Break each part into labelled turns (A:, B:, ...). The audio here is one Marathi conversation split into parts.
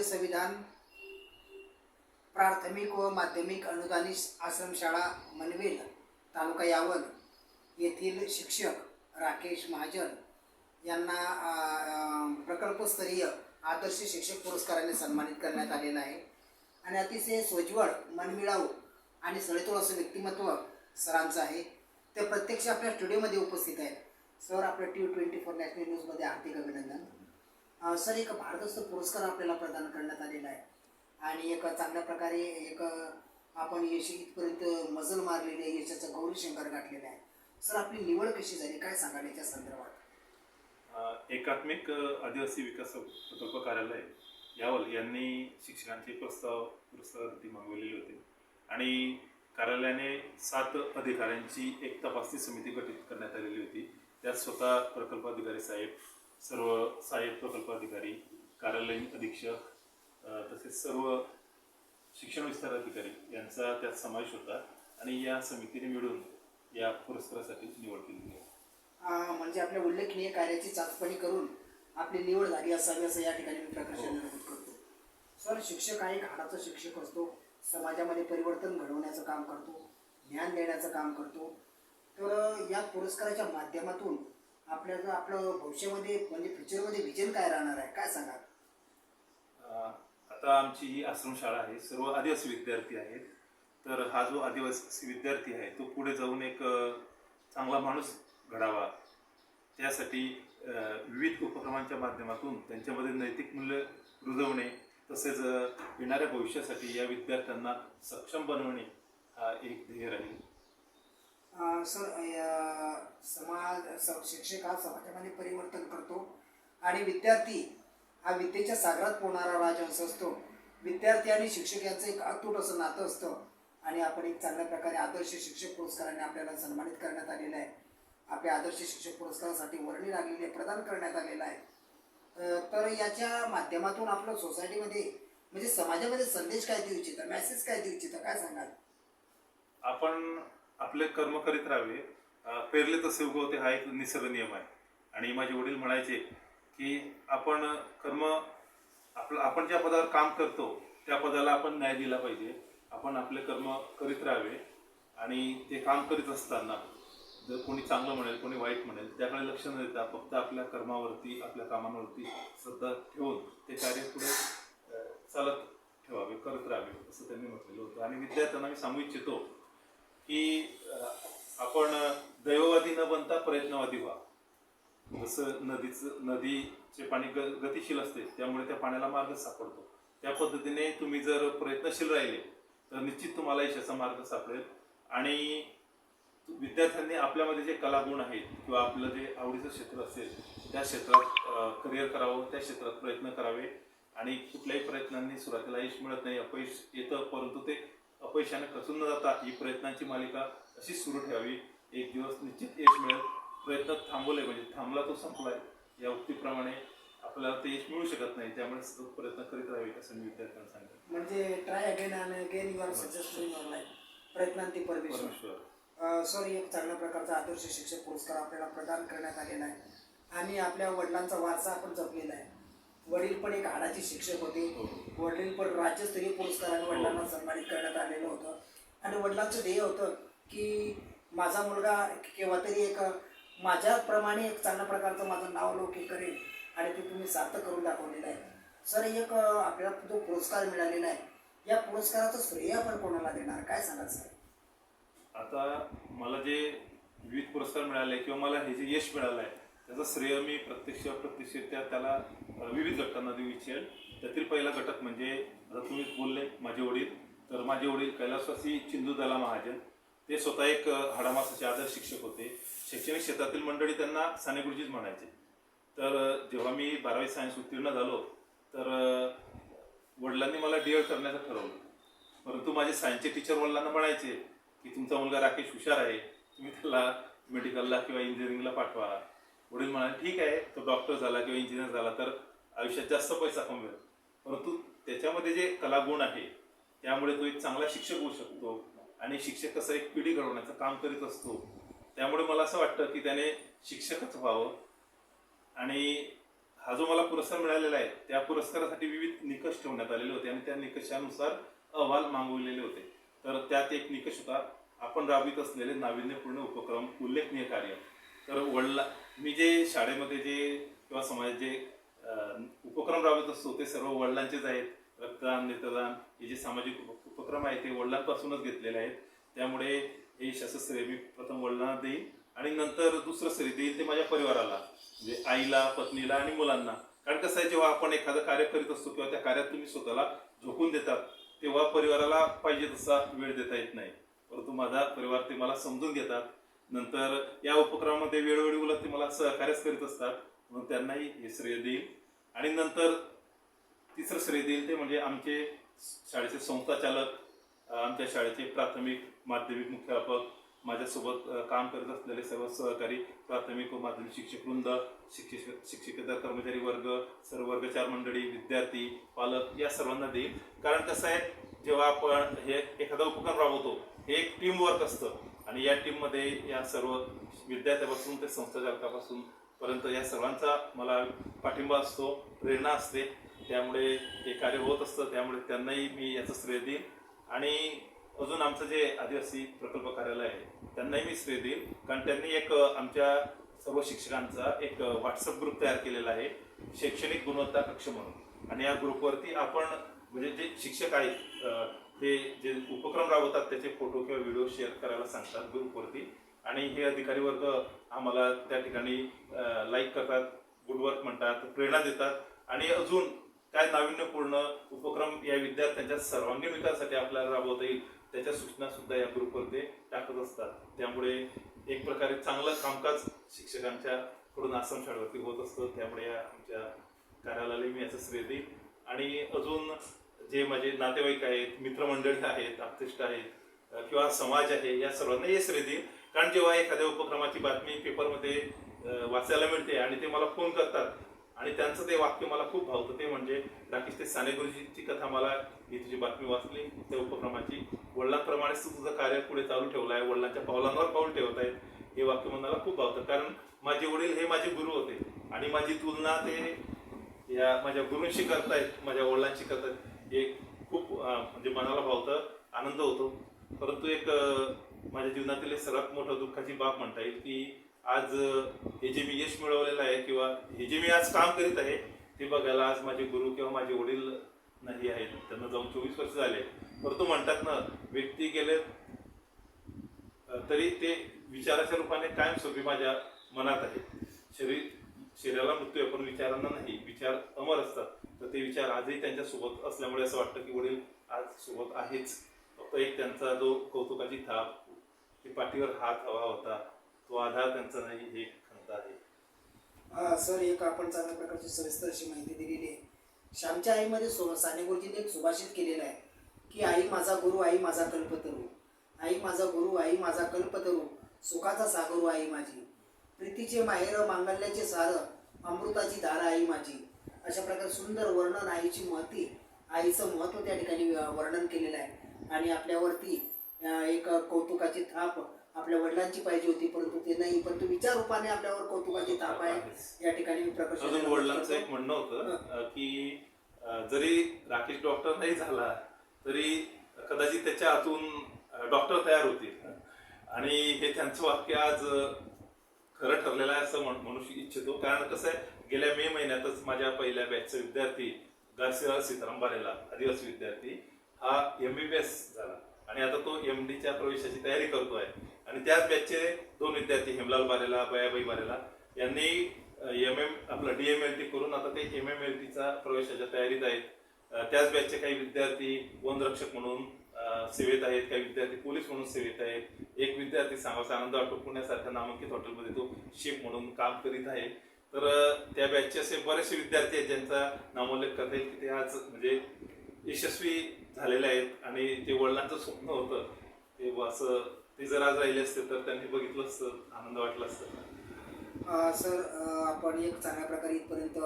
A: राज्य संविधान प्राथमिक व माध्यमिक अनुदानित आश्रमशाळा मनवेल तालुका यावल येथील शिक्षक राकेश महाजन यांना प्रकल्पस्तरीय आदर्श शिक्षक पुरस्काराने सन्मानित करण्यात आलेलं आहे. आणि अतिशय सोज्वळ मनमिळाऊ आणि सळेतोळ असं व्यक्तिमत्व सरांचं आहे. ते प्रत्यक्ष आपल्या स्टुडिओमध्ये उपस्थित आहेत. सर आपल्या टी ट्वेंटी फोर नॅशनल न्यूजमध्ये हार्दिक अभिनंदन. सर एक भारतस्थ पुरस्कार आपल्याला प्रदान करण्यात आलेला आहे. आणि एक चांगल्या प्रकारे एक आपण यश इथपर्यंत मजल मारलेली आहे यशाचं गौरी शंकर गाठलेलं आहे. सर आपली निवड कशी झाली? काय सांगाल याच्या संदर्भात?
B: एकात्मिक आदिवासी विकास प्रकल्प कार्यालय यावल यांनी शिक्षकांचे प्रस्ताव पुरस्कारासाठी मागवलेले होते. आणि कार्यालयाने सात अधिकाऱ्यांची एक तपासणी समिती गठीत करण्यात आलेली होती. त्यात स्वतः प्रकल्प अधिकारी साहेब सर्व सहाय्यक प्रकल्पाधिकारी कार्यालयीन अधीक्षक तसेच सर्व शिक्षण विस्तार अधिकारी यांचा त्यात समावेश होता आणि या समितीने मिळून या पुरस्कारासाठी निवड केलेली आहे
A: म्हणजे आपल्या उल्लेखनीय कार्याची चाचपणी करून आपली निवड झाली असावी असं या ठिकाणी मी प्रकाशन
B: हो.
A: नमूद करतो. सर शिक्षक हा एक हाडाचा शिक्षक असतो. समाजामध्ये परिवर्तन घडवण्याचं काम करतो ज्ञान देण्याचं काम करतो. तर या पुरस्काराच्या माध्यमातून आपल्याला आपलं भविष्यामध्ये म्हणजे फ्युचरमध्ये विजन काय राहणार आहे? काय सांगाल?
B: आता आमची ही आश्रमशाळा आहे. सर्व आदिवासी विद्यार्थी आहेत. तर हा जो आदिवासी विद्यार्थी आहे तो पुढे जाऊन एक चांगला माणूस घडावा. त्यासाठी विविध उपक्रमांच्या माध्यमातून त्यांच्यामध्ये नैतिक मूल्य रुजवणे तसेच येणाऱ्या भविष्यासाठी या विद्यार्थ्यांना सक्षम बनवणे हा एक ध्येय राहील.
A: सर समाज शिक्षक हा समाजामध्ये परिवर्तन करतो. आणि विद्यार्थी हा विद्येच्या सागरात पोहणारा राजहंस असतो. विद्यार्थी आणि शिक्षक यांचं एक अतूट असं नातं असतं. आणि आपण एक चांगल्या प्रकारे आदर्श शिक्षक पुरस्काराने आपल्याला सन्मानित करण्यात आलेलं आहे. आपल्या आदर्श शिक्षक पुरस्कारासाठी वर्णी लागलेली आहे प्रदान करण्यात आलेलं आहे. तर याच्या माध्यमातून आपलं सोसायटीमध्ये म्हणजे समाजामध्ये संदेश काय देऊ इच्छिता? मेसेज काय देऊ इच्छिता? काय सांगाल?
B: आपण आपले कर्म करीत राहावे पेरले तसे उगवते हा एक निसर्ग नियम आहे. आणि माझे वडील म्हणायचे की आपण कर्म आपलं आपण ज्या पदावर काम करतो त्या पदाला आपण न्याय दिला पाहिजे. आपण आपले कर्म करीत राहावे. आणि ते काम करीत असताना जर कोणी चांगलं म्हणेल कोणी वाईट म्हणेल त्याकडे लक्ष न देता फक्त आपल्या कर्मावरती आपल्या कामांवरती श्रद्धा ठेवून ते कार्य पुढे चालत ठेवावे करत राहावे असं त्यांनी म्हटलेलं होतं. आणि विद्यार्थ्यांना मी सांगू इच्छितो की आपण दैववादी न बनता प्रयत्नवादी व्हा. जसं नदीचं नदीचे पाणी ग गतिशील असते त्यामुळे त्या पाण्याला मार्ग सापडतो. त्या पद्धतीने तुम्ही जर प्रयत्नशील राहिले तर निश्चित तुम्हाला यशाचा मार्ग सापडेल. आणि विद्यार्थ्यांनी आपल्यामध्ये जे कलागुण आहेत किंवा आपलं जे आवडीचं क्षेत्र असेल त्या क्षेत्रात करिअर करावं त्या क्षेत्रात प्रयत्न करावे. आणि कुठल्याही प्रयत्नांनी सुरुवातीला यश मिळत नाही अपयश येतं परंतु ते अपयशाने खचून न जाता ही प्रयत्नांची मालिका अशी सुरू ठेवावी. एक दिवस निश्चित यश मिळेल. प्रयत्न थांबवले म्हणजे थांबला तो संपलाय. या उक्तीप्रमाणे आपल्याला ते यश मिळू शकत नाही. त्यामुळे सतत प्रयत्न करीत राहावे असं मी विद्यार्थ्यांना सांगेन
A: म्हणजे ट्राय अगेन आणि again you are successful your life प्रयत्नांती परमेश्वर. सर एक चांगल्या प्रकारचा आदर्श शिक्षक पुरस्कार आपल्याला प्रदान करण्यात आलेला आहे. आणि आपल्या वडिलांचा वारसा आपण जपलेला आहे. वडील पण एक हाडाचे शिक्षक होते.
B: हो.
A: वडील पण राज्यस्तरीय पुरस्काराने वडिलांना सन्मानित करण्यात आलेलं होतं. आणि वडिलांचं ध्येय होतं की माझा मुलगा केव्हा तरी एक माझ्याप्रमाणे एक चांगल्या प्रकारचं माझं नाव लौकिक करेल आणि ते तुम्ही सार्थ करून दाखवलेलं आहे. सर एक आपल्याला जो पुरस्कार मिळालेला आहे. या पुरस्काराचं श्रेय आपण कोणाला देणार? काय सांगाल सर?
B: आता मला जे विविध पुरस्कार मिळाले किंवा मला हे जे यश मिळालं आहे त्याचं श्रेय मी प्रत्यक्ष अप्रत्यक्षरित्या त्याला विविध घटकांना देऊ इच्छेल त्यातील पहिला घटक म्हणजे आता तुम्ही बोलले माझे वडील. तर माझे वडील कैलासवासी चिंदूदाला महाजन. ते स्वतः एक हाडामासाचे आदर्श शिक्षक होते. शैक्षणिक क्षेत्रातील मंडळी त्यांना साने गुरुजीच म्हणायचे. तर जेव्हा मी बारावी सायन्स उत्तीर्ण झालो तर वडिलांनी मला डी एड करण्याचं ठरवलं. परंतु माझे सायन्सचे टीचर वडिलांना म्हणायचे की तुमचा मुलगा राकेश हुशार आहे. तुम्ही त्याला मेडिकलला किंवा इंजिनिअरिंगला पाठवा. वडील म्हणाले ठीक आहे तो डॉक्टर झाला किंवा इंजिनियर झाला तर आयुष्यात जास्त पैसा कमवेल. परंतु त्याच्यामध्ये जे कलागुण आहे त्यामुळे तो एक चांगला शिक्षक होऊ शकतो आणि शिक्षक कसं एक पिढी घडवण्याचं काम करीत असतो. त्यामुळे मला असं वाटतं की त्याने शिक्षकच व्हावं. आणि हा जो मला पुरस्कार मिळालेला आहे त्या पुरस्कारासाठी विविध निकष ठेवण्यात आलेले होते आणि त्या निकषानुसार अहवाल मागवलेले होते. तर त्यात एक निकष होता आपण राबवित असलेले नाविन्यपूर्ण उपक्रम उल्लेखनीय कार्य. तर वडला मी जे शाळेमध्ये जे किंवा समाजात जे उपक्रम राबवत असतो ते सर्व वडिलांचेच आहेत. रक्तदान नेत्रदान हे जे सामाजिक उपक्रम आहेत ते वडिलांपासूनच घेतलेले आहेत. त्यामुळे हे शास्त्रश्रेय मी प्रथम वडिलांना देईन आणि नंतर दुसरं श्रेय देईल ते माझ्या परिवाराला म्हणजे आईला पत्नीला आणि मुलांना. कारण कसं आहे जेव्हा आपण एखादं कार्य करीत असतो किंवा त्या कार्यात तुम्ही स्वतःला झोकून देतात तेव्हा परिवाराला पाहिजे तसा वेळ देता येत नाही. परंतु माझा परिवार ते मला समजून घेतात. नंतर या उपक्रमामध्ये वेळोवेळी उलट ते मला सहकार्यच करीत असतात म्हणून त्यांनाही हे श्रेय देईल आणि नंतर तिसरं श्रेय देईल ते म्हणजे आमचे शाळेचे संस्थाचालक चालक आमच्या शाळेचे प्राथमिक माध्यमिक मुख्याध्यापक माझ्यासोबत काम करत असलेले सर्व सहकारी प्राथमिक व माध्यमिक शिक्षक वृंद शिक्षक शिक्षकेतर कर्मचारी वर्ग सर्व वर्गचार मंडळी विद्यार्थी पालक या सर्वांना देईल कारण कसं आहे जेव्हा आपण हे एखादा उपक्रम राबवतो हे एक टीम वर्क असतं. आणि या टीममध्ये या सर्व विद्यार्थ्यापासून ते संस्थाचालकापासून पर्यंत या सर्वांचा मला पाठिंबा असतो प्रेरणा असते. त्यामुळे हे कार्य होत असतं त्यामुळे त्यांनाही मी याचं श्रेय देईन. आणि अजून आमचं जे आदिवासी प्रकल्प कार्यालय आहे त्यांनाही मी श्रेय देईन. कारण त्यांनी एक आमच्या सर्व शिक्षकांचा एक व्हॉट्सअप ग्रुप तयार केलेला आहे शैक्षणिक गुणवत्ता कक्ष म्हणून. आणि या ग्रुपवरती आपण म्हणजे जे शिक्षक आहेत ते जे उपक्रम राबवतात त्याचे फोटो किंवा व्हिडिओ शेअर करायला सांगतात ग्रुपवरती आणि हे अधिकारी वर्ग आम्हाला त्या ठिकाणी लाईक करतात गुड वर्क म्हणतात प्रेरणा देतात. आणि अजून काय नाविन्यपूर्ण उपक्रम या विद्यार्थ्यांच्या सर्वांगीण विकासासाठी आपल्याला राबवता येईल त्याच्या सूचना सुद्धा या ग्रुपवर ते टाकत असतात. त्यामुळे एक प्रकारे चांगलं कामकाज शिक्षकांच्या कडून आसाम शाळेवरती होत असतं. त्यामुळे या आमच्या कार्यालयाला मी याचं श्रेय देईल आणि अजून जे माझे नातेवाईक आहेत मित्रमंडळी आहेत आप्तेष्ट आहेत किंवा समाज आहे या सर्वांना हे श्रेय देईन कारण जेव्हा एखाद्या उपक्रमाची बातमी पेपरमध्ये वाचायला मिळते आणि ते मला फोन करतात आणि त्यांचं ते वाक्य मला खूप भावतं ते म्हणजे राकेश ते साने गुरुजीची कथा मला ही तुझी बातमी वाचली त्या उपक्रमाची. वडिलांप्रमाणेच तू तुझं कार्य पुढे चालू ठेवलं आहे वडिलांच्या पावलांवर पाऊल ठेवत आहे हे वाक्य मनाला खूप भावतं. कारण माझे वडील हे माझे गुरु होते आणि माझी तुलना ते या माझ्या गुरूंशी करतायत माझ्या वडिलांशी करतायत. हे खूप म्हणजे मनाला भावतं आनंद होतो. परंतु एक माझ्या जीवनातील एक सर्वात मोठं दुःखाची बाब म्हणता येईल की आज हे जे मी यश मिळवलेलं आहे किंवा हे जे मी आज काम करीत आहे ते बघायला आज माझे गुरु किंवा माझे वडील नाही आहेत. त्यांना जाऊन चोवीस वर्ष झाले. परंतु म्हणतात ना व्यक्ती गेले तरी ते विचाराच्या रूपाने कायमस्वरूपी माझ्या मनात आहे शरीर शरीराला मृत्यू आहे पण विचारांना नाही विचार अमर असतात. तर ते विचार आजही त्यांच्यासोबत असल्यामुळे असं वाटतं की वडील आज सोबत आहेच. फक्त एक त्यांचा जो कौतुकाची थाप ते पाठीवर हात हवा होता तो आधार त्यांचा नाही हे खंत आहे.
A: हा, सर एक आपण चांगल्या प्रकारची सविस्तर अशी माहिती दिलेली आहे. श्यामच्या आईमध्ये सो साने गुरुजींनी एक सुभाषित केलेलं आहे की आई माझा गुरु आई माझा कल्पतरू. आई माझा गुरु आई माझा कल्पतरू. सुखाचा सागरू आई माझी. प्रीतीचे माहेर मांगल्याचे सार अमृताची धार आई माझी. अशा प्रकारे सुंदर वर्णन आईची महती आईचं महत्त्व त्या ठिकाणी वर्णन केलेलं आहे. आणि आपल्यावरती एक कौतुकाची थाप आपल्या वडिलांची पाहिजे होती परंतु ते नाही. परंतु विचार रूपाने आपल्यावर कौतुकाची थाप आहे. या ठिकाणी
B: अजून वडिलांचं एक म्हणणं होतं की जरी राकेश डॉक्टर नाही झाला तरी कदाचित त्याच्या हातून डॉक्टर तयार होतील. आणि हे त्यांचं वाक्य आज खरं ठरलेलं आहे असं म्हण- म्हणू इच्छितो. कारण कसं आहे गेल्या मे महिन्यातच माझ्या पहिल्या बॅचचा विद्यार्थी गारसीराव सीताराम बारेला आदिवासी विद्यार्थी हा एम बी बी एस झाला. आणि आता तो एम डीच्या प्रवेशाची तयारी करतो आहे आणि त्याच बॅचचे दोन विद्यार्थी हेमलाल बारेला बयाबाई बारेला यांनी एम एम आपलं डी एम एल टी करून आता ते एम एम एल टीचा प्रवेशाच्या तयारीत आहेत. त्याच बॅचचे काही विद्यार्थी वनरक्षक म्हणून सेवेत आहेत. काही विद्यार्थी पोलीस म्हणून सेवेत आहेत. एक विद्यार्थी सांगायचा आनंद वाटो पुण्यासारख्या नामांकित हॉटेलमध्ये तो शेफ म्हणून काम करीत आहे. तर त्या बॅचचे असे बरेचसे विद्यार्थी आहेत ज्यांचा नामोल्लेख करता येईल की ते आज म्हणजे यशस्वी झालेले आहेत. आणि ते वडिलांचं स्वप्न होतं ते असं ते जर आज राहिले असते तर त्यांनी बघितलं असतं आनंद वाटला असतं.
A: सर आपण एक चांगल्या प्रकारे इथपर्यंत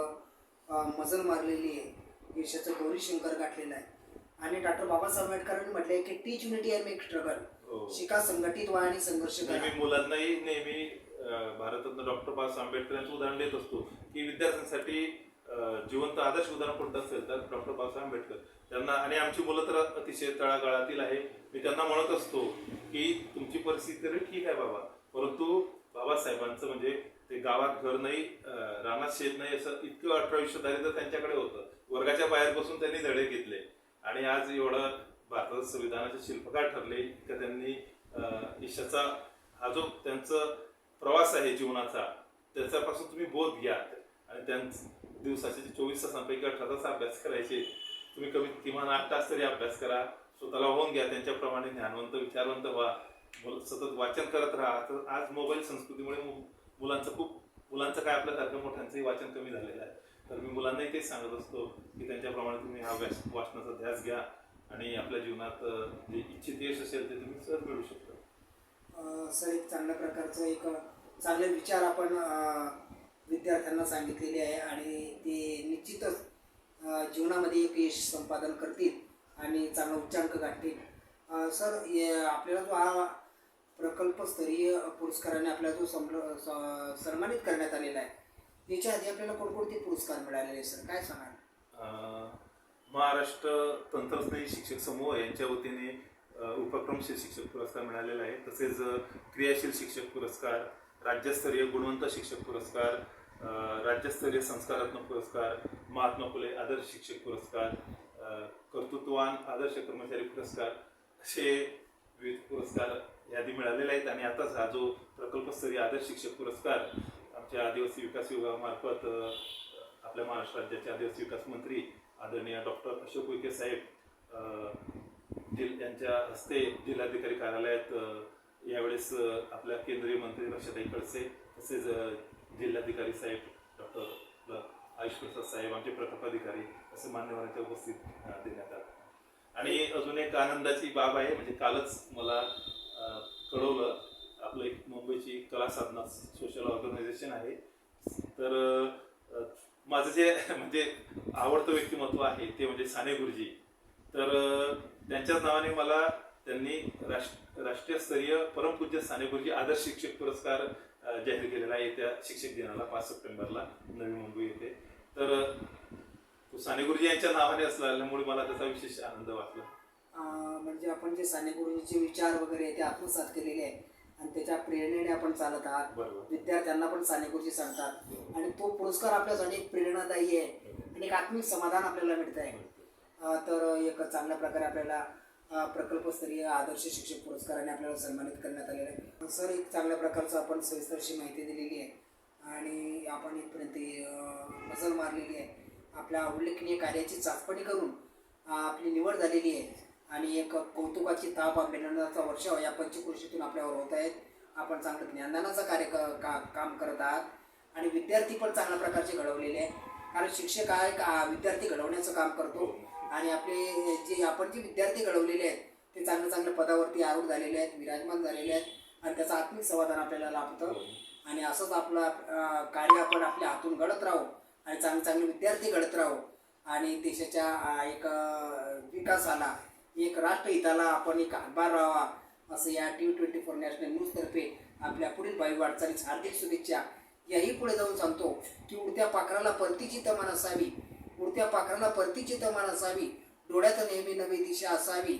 A: मजल मारलेली आहे. यशाचं गौरी शंकर गाठलेलं आहे. आणि डॉक्टर बाबासाहेब आंबेडकरांनी म्हटलंय की teach unity and make struggle.
B: हो.
A: शिका संघटित व्हा आणि संघर्ष करा.
B: मुलांनाही नेहमी भारतरत्न डॉक्टर बाबासाहेब आंबेडकर यांचं उदाहरण देत असतो की विद्यार्थ्यांसाठी जिवंत आदर्श उदाहरण कोणतं असेल तर डॉक्टर बाबासाहेब आंबेडकर. त्यांना आणि आमची मुलं तर अतिशय तळागाळातील आहे. मी त्यांना म्हणत असतो की तुमची परिस्थिती तरी ठीक आहे बाबा. परंतु बाबासाहेबांचं म्हणजे ते गावात घर नाही रानात शेत नाही असं इतकं अठरा आयुष्य दारिद्र्य त्यांच्याकडे होतं. वर्गाच्या बाहेर बसून त्यांनी धडे घेतले. आणि आज एवढं भारताचं संविधानाचे शिल्पकार ठरले इतकं त्यांनी ईशाचा यशाचा हा जो त्यांचं प्रवास आहे जीवनाचा त्याच्यापासून तुम्ही बोध घ्या. आणि त्या दिवसाचे चोवीस तासांपैकी अठरा तास अभ्यास करायचे तुम्ही कमीत किमान आठ तास तरी अभ्यास करा. स्वतःला होऊन घ्या त्यांच्याप्रमाणे ज्ञानवंत विचारवंत व्हा. सतत वाचन करत राहा. तर आज मोबाईल संस्कृतीमुळे मु- मुलांचं खूप मुलांचं काय आपल्यासारख्या मोठ्यांचंही वाचन कमी झालेलं आहे. तर मी मुलांनाही तेच सांगत असतो की त्यांच्याप्रमाणे तुम्ही हा अभ्यास वाचनाचा ध्यास घ्या. आणि आपल्या जीवनात जे इच्छित यश असेल ते तुम्ही सहज मिळू शकता.
A: सर एक चांगल्या प्रकारचं एक चांगले विचार आपण विद्यार्थ्यांना सांगितलेले आहे आणि ते निश्चितच जीवनामध्ये एक यश संपादन करतील आणि चांगला उच्चांक गाठतील. सर ये- आपल्याला जो हा प्रकल्पस्तरीय पुरस्काराने आपल्याला जो संप्र स- सन्मानित करण्यात आलेला आहे याच्या आधी आपल्याला कोणकोणते पुरस्कार मिळालेले आहेत सर? काय सांगाल?
B: महाराष्ट्र तंत्रस्नेही शिक्षक समूह यांच्या वतीने उपक्रमशील शिक्षक पुरस्कार मिळालेला आहे तसेच क्रियाशील शिक्षक पुरस्कार राज्यस्तरीय गुणवंत शिक्षक पुरस्कार राज्यस्तरीय संस्कारात्मक पुरस्कार महात्मा फुले आदर्श शिक्षक पुरस्कार कर्तृत्ववान आदर्श कर्मचारी पुरस्कार असे विविध पुरस्कार यादी मिळालेले आहेत. आणि आताच हा जो प्रकल्पस्तरीय आदर्श शिक्षक पुरस्कार आमच्या आदिवासी विकास विभागामार्फत आपल्या महाराष्ट्र राज्याचे आदिवासी विकास मंत्री आदरणीय डॉक्टर अशोक उईके साहेब जिल यांच्या हस्ते जिल्हाधिकारी कार्यालयात यावेळेस आपल्या केंद्रीय मंत्री रक्षाताई खडसे तसेच जिल्हाधिकारी साहेब डॉक्टर आयुष प्रसाद साहेब आमचे प्रकल्पाधिकारी असे मान्यवरांच्या उपस्थित देण्यात आलं. आणि अजून एक आनंदाची बाब आहे म्हणजे कालच मला कळवलं आपलं एक मुंबईची कला साधना सोशल ऑर्गनायझेशन आहे. तर माझं जे म्हणजे आवडतं व्यक्तिमत्व आहे ते म्हणजे साने गुरुजी. तर त्यांच्याच नावाने मला त्यांनी राष्ट्र राष्ट्रीय स्तरीय परमपूज्य साने गुरुजी आदर्श शिक्षक पुरस्कार जाहीर केलेला आहे. येत्या शिक्षक दिनाला पाच सप्टेंबरला नवी मुंबई येथे तर साने गुरुजी यांच्या नावाने असल्यामुळे मला त्याचा विशेष आनंद वाटला.
A: म्हणजे आपण जे साने गुरुजीचे विचार वगैरे ते आत्मसात केलेले आहे आणि त्याच्या प्रेरणेने आपण चालत आहात.
B: बरोबर.
A: विद्यार्थ्यांना पण साने गुरुजी सांगतात आणि तो पुरस्कार आपल्यासाठी एक प्रेरणादायी आहे. आणि एक आत्मिक समाधान आपल्याला मिळत आहे तर एक चांगल्या प्रकारे आपल्याला प्रकल्पस्तरीय आदर्श शिक्षक पुरस्काराने आपल्याला सन्मानित करण्यात आलेलं आहे. सर एक चांगल्या प्रकारचं आपण सविस्तरशी माहिती दिलेली आहे. आणि आपण इथपर्यंत मजल मारलेली आहे. आपल्या उल्लेखनीय कार्याची चाचपणी करून आपली निवड झालेली आहे. आणि एक कौतुकाची ताप अभिनंदनाचा वर्षाव या पंचकृषीतून आपल्यावर होत आहेत. आपण चांगलं ज्ञानदानाचं कार्य क का काम करत आहात. आणि विद्यार्थी पण चांगल्या प्रकारचे घडवलेले आहे कारण शिक्षक आहे का विद्यार्थी घडवण्याचं काम करतो. आणि आपले जे आपण जे विद्यार्थी घडवलेले आहेत ते चांगल्या चांगल्या पदावरती आरूढ झालेले आहेत विराजमान झालेले आहेत आणि त्याचं आत्मिक समाधान आपल्याला लाभतं. आणि असंच आपलं कार्य आपण आपल्या हातून घडत राहू आणि चांगले चांगले विद्यार्थी घडत राहू आणि देशाच्या एक विकासाला एक राष्ट्रहिताला आपण एक हातभार राहावा असं या टी ट्वेंटी फोर नॅशनल न्यूजतर्फे आपल्या पुढील भावी वाटचालीस हार्दिक शुभेच्छा. याही पुढे जाऊन सांगतो की उडत्या पाखराला परतीची तमान असावी. उडत्या पाखराला परतीची तमान असावी. डोळ्यात नेहमी नवी दिशा असावी.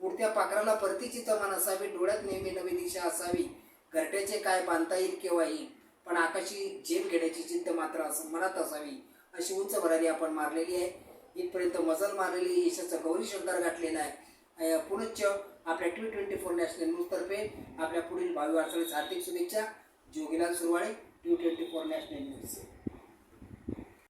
A: उडत्या पाखराला परतीची तमान असावी. डोळ्यात नेहमी नवी दिशा असावी. घरट्याचे काय बांधता येईल केव्हाही. पण आकाशी झेप घेण्याची चिंत मात्र अस मनात असावी. अशी उंच भरारी आपण मारलेली आहे. इथपर्यंत मजल मारलेली यशाचं गौरी शंकर गाठलेला आहे. पुनश्च आपल्या टी ट्वेंटी फोर नॅशनल न्यूजतर्फे आपल्या पुढील भावी वाटचालीस हार्दिक शुभेच्छा. Jogilal Survale T twenty four national news